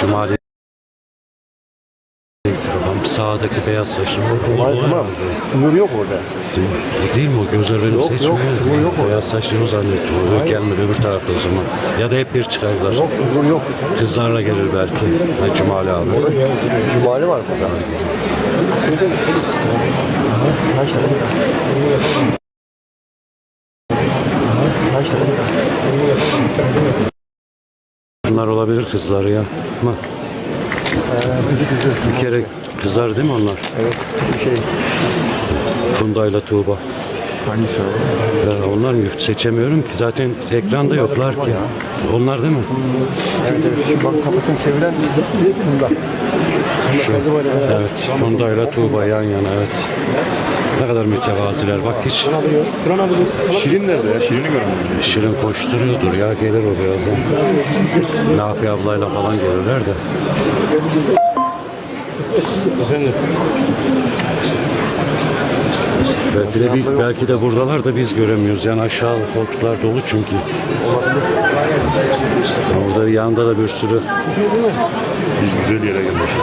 Cumali Tamam sağdaki beyaz saçlı. Cumali tamam. Nur yok orada. Bu değil mi o? Gözler benim Yok, seçmiyor. yok, bu yok. Beyaz saçlı o zannettim. O yok gelmedi öbür tarafta o zaman. Ya da hep bir çıkardılar. Yok Nur yok. Kızlarla gelir belki. Ha, Cumali abi. Cumali var burada. Kaç tane? Bunlar olabilir kızları ya. Bak Ee, kızı kızı. bir kere kızlar değil mi onlar? Evet. Bir şey. Funda ile Tuğba. Hangisi o? Ya onlar mı? Seçemiyorum ki. Zaten ekranda yoklar ki. Onlar değil mi? Evet, evet. Bak kafasını çeviren bunda. Şu. Evet. Funda ile Tuğba yan yana evet. Ne kadar mütevaziler. Bak hiç Şirin nerede ya? Şirin'i görmedim. Şirin koşturuyordur ya gelir o birazdan. Nafi ablayla falan gelirler de. Belki de, bir- belki de buradalar da biz göremiyoruz. Yani aşağı koltuklar dolu çünkü. Orada yanında da bir sürü Biz güzel yere gelmişiz.